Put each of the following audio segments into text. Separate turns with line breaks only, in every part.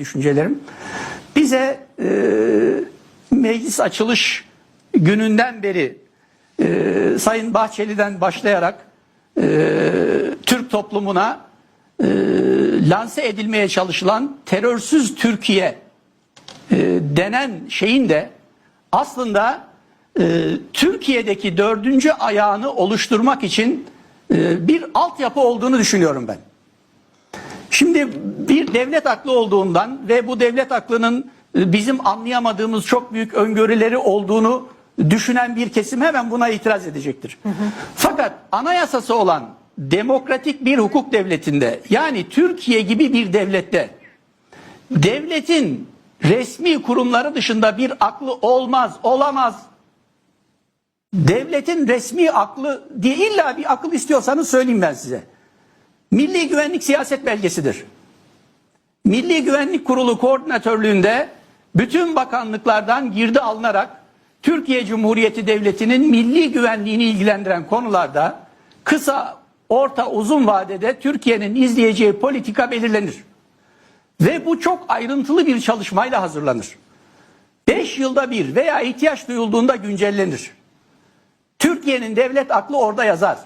düşüncelerim. Bize e, meclis açılış gününden beri e, Sayın Bahçeli'den başlayarak e, Türk toplumuna e, lanse edilmeye çalışılan terörsüz Türkiye e, denen şeyin de aslında e, Türkiye'deki dördüncü ayağını oluşturmak için e, bir altyapı olduğunu düşünüyorum ben. Şimdi bir devlet aklı olduğundan ve bu devlet aklının e, bizim anlayamadığımız çok büyük öngörüleri olduğunu düşünen bir kesim hemen buna itiraz edecektir. Fakat anayasası olan demokratik bir hukuk devletinde yani Türkiye gibi bir devlette devletin resmi kurumları dışında bir aklı olmaz, olamaz. Devletin resmi aklı diye illa bir akıl istiyorsanız söyleyeyim ben size. Milli Güvenlik Siyaset Belgesidir. Milli Güvenlik Kurulu koordinatörlüğünde bütün bakanlıklardan girdi alınarak Türkiye Cumhuriyeti Devleti'nin milli güvenliğini ilgilendiren konularda kısa, orta, uzun vadede Türkiye'nin izleyeceği politika belirlenir. Ve bu çok ayrıntılı bir çalışmayla hazırlanır. 5 yılda bir veya ihtiyaç duyulduğunda güncellenir. Türkiye'nin devlet aklı orada yazar.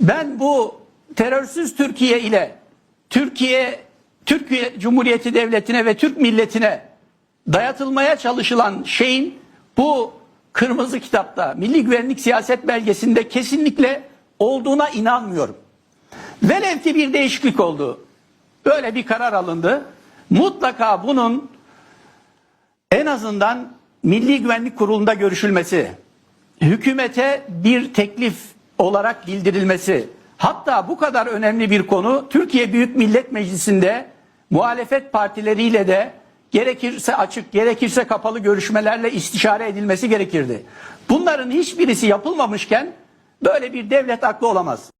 Ben bu terörsüz Türkiye ile Türkiye Türkiye Cumhuriyeti Devleti'ne ve Türk milletine dayatılmaya çalışılan şeyin bu kırmızı kitapta Milli Güvenlik Siyaset Belgesi'nde kesinlikle olduğuna inanmıyorum. Velev ki bir değişiklik oldu. Böyle bir karar alındı. Mutlaka bunun en azından Milli Güvenlik Kurulu'nda görüşülmesi, hükümete bir teklif olarak bildirilmesi, hatta bu kadar önemli bir konu Türkiye Büyük Millet Meclisi'nde muhalefet partileriyle de gerekirse açık, gerekirse kapalı görüşmelerle istişare edilmesi gerekirdi. Bunların hiçbirisi yapılmamışken böyle bir devlet aklı olamaz.